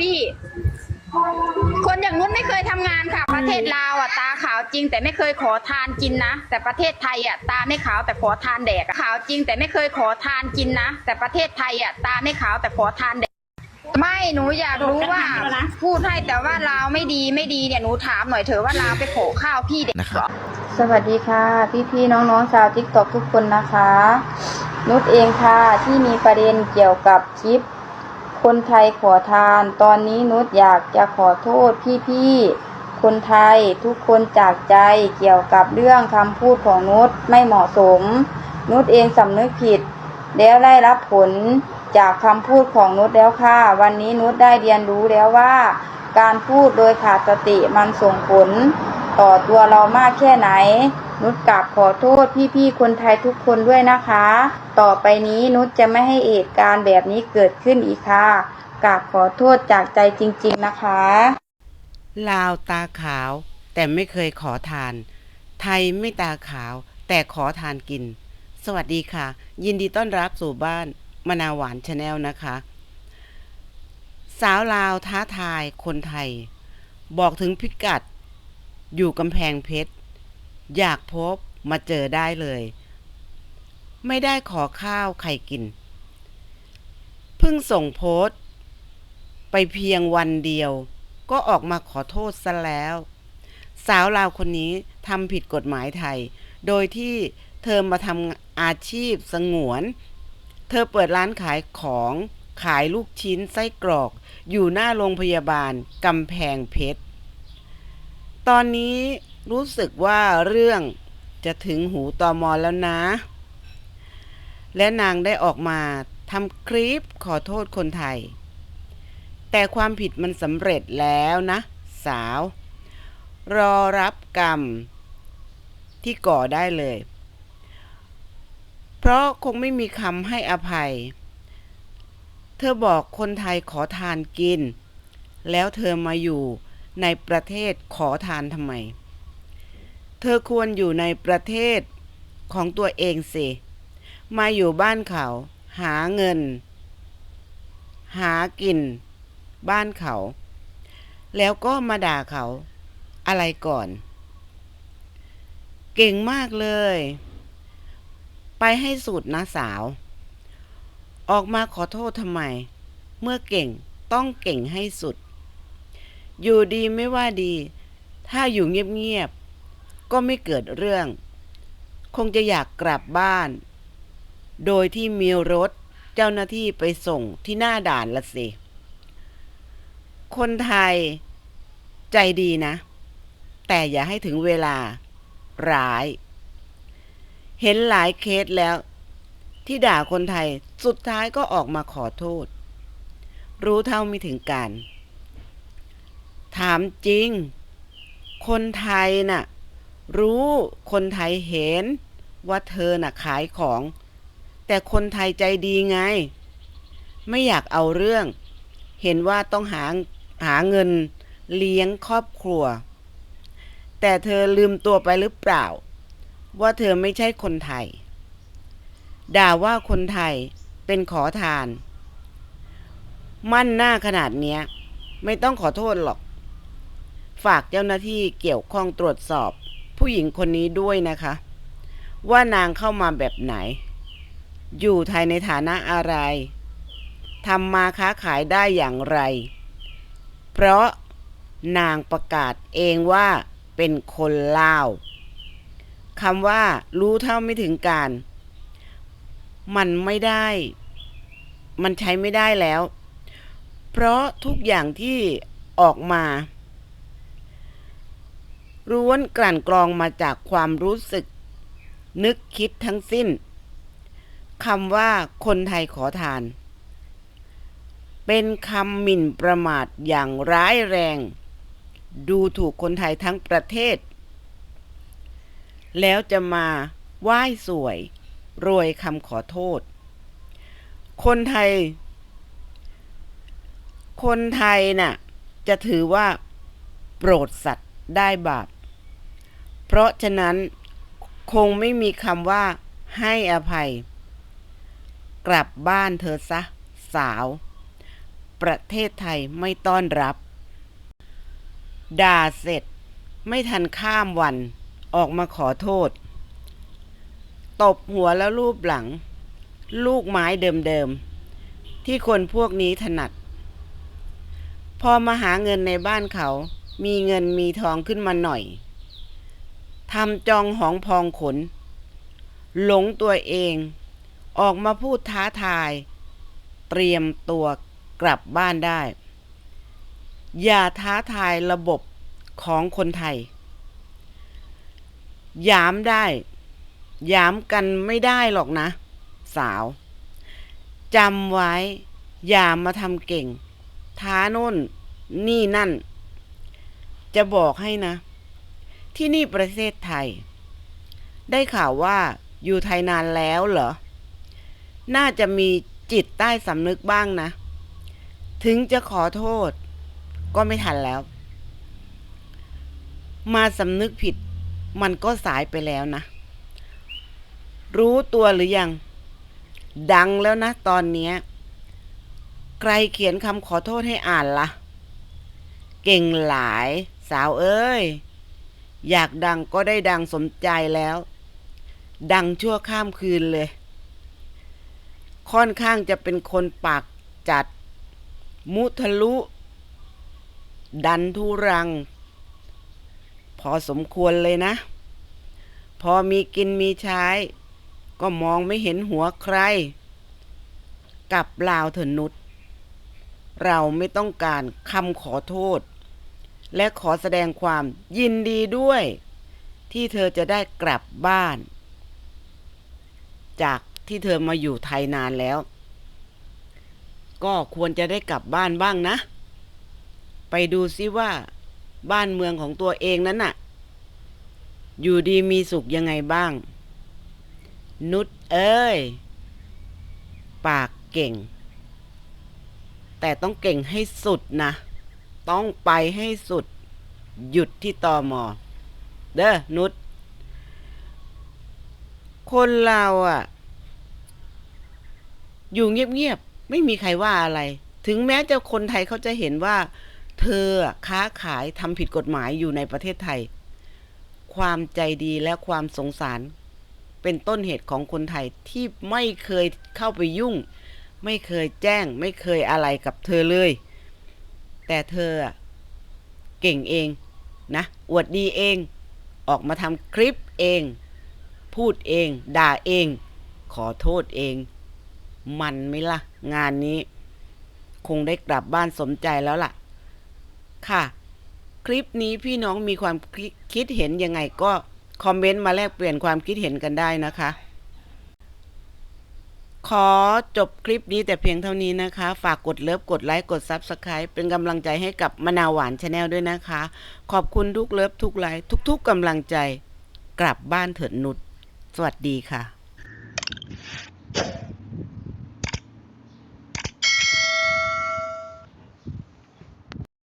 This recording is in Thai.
พี่ คนอย่างนู้นไม่เคยทำงานค่ะ ประเทศลาวอะตาขาวจริง แต่ไม่เคยขอทานกินนะ แต่ประเทศไทยอะตาไม่ขาวแต่ขอทานแดกอะขาวจริง แต่ไม่เคยขอทานกินนะแต่ประเทศไทยอะตาไม่ขาวแต่ขอทานแดกไม่หนูอยากรู้ว่าพูดให้แต่ว่าลาวไม่ดีไม่ดีเนี่ยหนูถามหน่อยเถอะว่าลาวไปขอข้าวพี่เด็กนะครับสวัสดีค่ะ พี่ๆน้องๆชาวทิกตอกทุกคนนะคะ นุชเองค่ะที่มีประเด็นเกี่ยวกับคลิป คนไทยขอทาน ตอนนี้นุชอยากจะขอโทษพี่ๆ คนไทยทุกคนจากใจเกี่ยวกับเรื่องคำพูดของนุชไม่เหมาะสม นุชเองสำนึกผิด แล้วได้รับผลจากคำพูดของนุชแล้วค่ะ วันนี้นุชได้เรียนรู้แล้วว่า การพูดโดยขาดสติมันส่งผล ต่อตัวเรามากแค่ไหน นุชกราบขอโทษพี่ๆคนไทยทุกคนด้วยนะคะ ต่อไปนี้นุชจะไม่ให้เหตุการณ์แบบนี้เกิดขึ้นอีกค่ะกราบขอโทษจากใจจริง ๆนะคะ ลาวตาขาว แต่ไม่เคยขอทาน ไทยไม่ตาขาว แต่ขอทานกิน สวัสดีค่ะ ยินดีต้อนรับสู่บ้านมนาหวานชาแนลนะคะ สาวลาวท้าทายคนไทย บอกถึงพิกัด อยู่กำแพงเพชร อยากพบมาเจอได้เลย ไม่ได้ขอข้าวใครกิน เพิ่งส่งโพสต์ไปเพียงวันเดียว ก็ออกมาขอโทษซะแล้ว สาวลาวคนนี้ทำผิดกฎหมายไทย โดยที่เธอมาทำอาชีพสงวน เธอเปิดร้านขายของขายลูกชิ้นไส้กรอก อยู่หน้าโรงพยาบาลกำแพงเพชร ตอนนี้ รู้สึกว่าเรื่องจะถึงหูตอมอแล้วนะ และนางได้ออกมาทำคลิปขอโทษคนไทย แต่ความผิดมันสำเร็จแล้วนะ สาว รอรับกรรม ที่ก่อได้เลย เพราะคงไม่มีคำให้อภัย เธอบอกคนไทยขอทานกิน แล้วเธอมาอยู่ในประเทศขอทานทำไม เธอควรอยู่ในประเทศของตัวเองสิ มาอยู่บ้านเขา หาเงิน หากิน บ้านเขา แล้วก็มาด่าเขาอะไรก่อน เก่งมากเลย ไปให้สุดนะสาว ออกมาขอโทษทำไม เมื่อเก่งต้องเก่งให้สุด อยู่ดีไม่ว่าดี ถ้าอยู่เงียบ ก็ไม่เกิดเรื่อง คงจะอยากกลับบ้าน โดยที่มีรถเจ้าหน้าที่ไปส่งที่หน้าด่านละสิ คนไทยใจดีนะ แต่อย่าให้ถึงเวลาร้าย เห็นหลายเคสแล้ว ที่ด่าคนไทยสุดท้ายก็ออกมาขอโทษ รู้เท่าไม่ถึงการ ถามจริง คนไทยน่ะ รู้คนไทยเห็นว่าเธอน่ะขายของ แต่คนไทยใจดีไง ไม่อยากเอาเรื่อง เห็นว่าต้องหาหาเงินเลี้ยงครอบครัว แต่เธอลืมตัวไปหรือเปล่า ว่าเธอไม่ใช่คนไทย ด่าว่าคนไทยเป็นขอทาน มั่นหน้าขนาดเนี้ย ไม่ต้องขอโทษหรอก ฝากเจ้าหน้าที่เกี่ยวข้องตรวจสอบ ผู้หญิงคนนี้ด้วยนะคะ ว่านางเข้ามาแบบไหน อยู่ไทยในฐานะอะไรทำมาค้าขายได้อย่างไร เพราะนางประกาศเองว่าเป็นคนลาวคำว่ารู้เท่าไม่ถึงการ มันไม่ได้ มันใช้ไม่ได้แล้ว เพราะทุกอย่างที่ออกมา ร้วนกลั่นกรองมาจากความรู้สึก นึกคิดทั้งสิ้นคำว่าคนไทยขอทาน เป็นคำหมิ่นประมาทอย่างร้ายแรง ดูถูกคนไทยทั้งประเทศ แล้วจะมาไหว้สวยโรยคำขอโทษ คนไทย คนไทยน่ะ จะถือว่า โปรดสัตว์ได้บาป เพราะฉะนั้นคงไม่มีคำว่าให้อภัย กลับบ้านเธอซะ สาว ประเทศไทยไม่ต้อนรับ ด่าเสร็จไม่ทันข้ามวัน ออกมาขอโทษ ตบหัวแล้วรูปหลัง ลูกไม้เดิมๆ ที่คนพวกนี้ถนัด พอมาหาเงินในบ้านเขา มีเงินมีทองขึ้นมาหน่อย ทำจองหองพองขน หลงตัวเอง ออกมาพูดท้าทาย เตรียมตัวกลับบ้านได้ อย่าท้าทายระบบของคนไทย ยามได้ยามกันไม่ได้หรอกนะ สาวจำไว้ อย่ามาทำเก่ง ท้าโน่น นี่นั่น จะบอกให้นะ ที่นี่ประเทศไทย ได้ข่าวว่าอยู่ไทยนานแล้วเหรอ น่าจะมีจิตใต้สำนึกบ้างนะ ถึงจะขอโทษ ก็ไม่ทันแล้ว มาสำนึกผิด มันก็สายไปแล้วนะ รู้ตัวหรือยัง ดังแล้วนะตอนนี้ ใครเขียนคำขอโทษให้อ่านละ่ะ เก่งหลายสาวเอ้ย อยากดังก็ได้ดังสมใจแล้ว ดังชั่วข้ามคืนเลย ค่อนข้างจะเป็นคนปากจัด มุทะลุ ดันทุรัง พอสมควรเลยนะ พอมีกินมีใช้ ก็มองไม่เห็นหัวใคร กับลาวเถนุษเราไม่ต้องการคำขอโทษ และขอแสดงความยินดีด้วย ที่เธอจะได้กลับบ้าน จากที่เธอมาอยู่ไทยนานแล้ว ก็ควรจะได้กลับบ้านบ้างนะ ไปดูซิว่าบ้านเมืองของตัวเองนั้นน่ะ อยู่ดีมีสุขยังไงบ้าง นุชเอ้ย ปากเก่ง แต่ต้องเก่งให้สุดนะ ต้องไปให้สุด หยุดที่ตอมอเด้อนุชคนเราอะอยู่เงียบๆ ไม่มีใครว่าอะไร ถึงแม้จะคนไทยเขาจะเห็นว่า เธอค้าขายทำผิดกฎหมายอยู่ในประเทศไทย ความใจดีและความสงสาร เป็นต้นเหตุของคนไทยที่ไม่เคยเข้าไปยุ่ง ไม่เคยแจ้ง ไม่เคยอะไรกับเธอเลย แต่เธอเก่งเองนะอวดดีเอง ออกมาทำคลิปเอง พูดเอง ด่าเอง ขอโทษเอง มันไหมล่ะ งานนี้ คงได้กลับบ้านสมใจแล้วล่ะ ค่ะ คลิปนี้พี่น้องมีความคคิดเห็นยังไงก็คอมเมนต์มาแลกเปลี่ยนความคิดเห็นกันได้นะคะ ขอจบคลิปนี้แต่เพียงเท่านี้นะคะ ฝากกดเลิฟกดไลค์กด Subscribe เป็นกำลังใจให้กับมะนาวหวานชาแนลด้วยนะคะ ขอบคุณทุกเลิฟทุกไลค์ทุก ๆกำลังใจ กลับบ้านเถิดนุชสวัสดีค่ะ